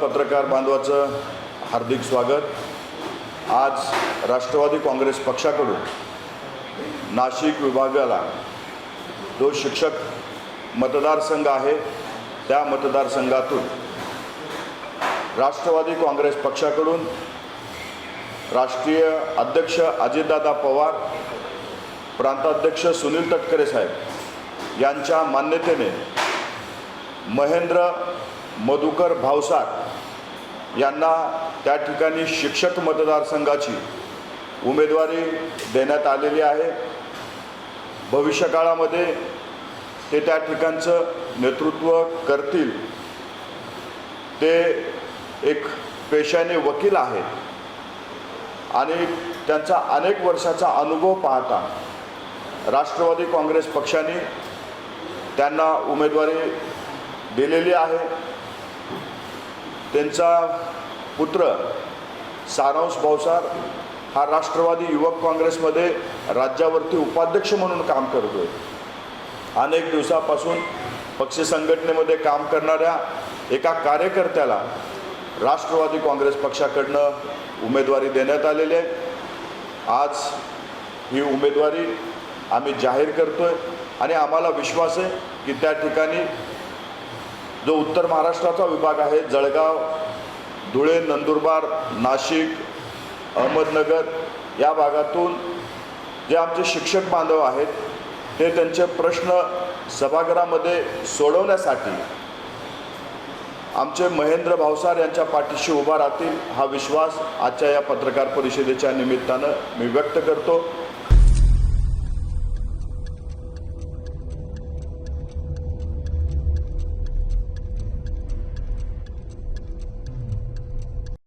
पत्रकार बांधवाचं हार्दिक स्वागत. आज राष्ट्रवादी काँग्रेस पक्षाकडून नाशिक विभागाला जो शिक्षक मतदारसंघ आहे त्या मतदारसंघातून राष्ट्रवादी काँग्रेस पक्षाकडून राष्ट्रीय अध्यक्ष अजितदादा पवार प्रांताध्यक्ष सुनील तटकरे साहेब यांच्या मान्यतेने महेंद्र मधुकर भावसार यांना त्या ठिकाणी शिक्षक मतदारसंघाची उमेदवारी देण्यात आलेली आहे. भविष्यकाळामध्ये ते त्या ठिकाणचं नेतृत्व करतील. ते एक पेशाने वकील आहेत. आणि त्यांचा अनेक वर्षाचा अनुभव पाहता राष्ट्रवादी काँग्रेस पक्षाने त्यांना उमेदवारी दिलेली आहे. त्यांचा पुत्र सारांश भावसार हा राष्ट्रवादी युवक काँग्रेसमध्ये राज्यावरती उपाध्यक्ष म्हणून काम करतोय. अनेक दिवसापासून पक्ष संघटनेमध्ये काम करणाऱ्या एका कार्यकर्त्याला राष्ट्रवादी काँग्रेस पक्षाकडनं उमेदवारी देण्यात आलेली आहे. आज ही उमेदवारी आम्ही जाहीर करतोय आणि आम्हाला विश्वास आहे की त्या ठिकाणी जो उत्तर महाराष्ट्राचा विभाग आहे जळगाव धुळे नंदुरबार नाशिक अहमदनगर या भागातून जे आमचे शिक्षक बांधव आहेत ते त्यांचे प्रश्न सभागृहामध्ये सोडवण्यासाठी आमचे महेंद्र भावसार यांच्या पाठीशी उभा राहतील हा विश्वास आजच्या या पत्रकार परिषदेच्या निमित्तानं मी व्यक्त करतो.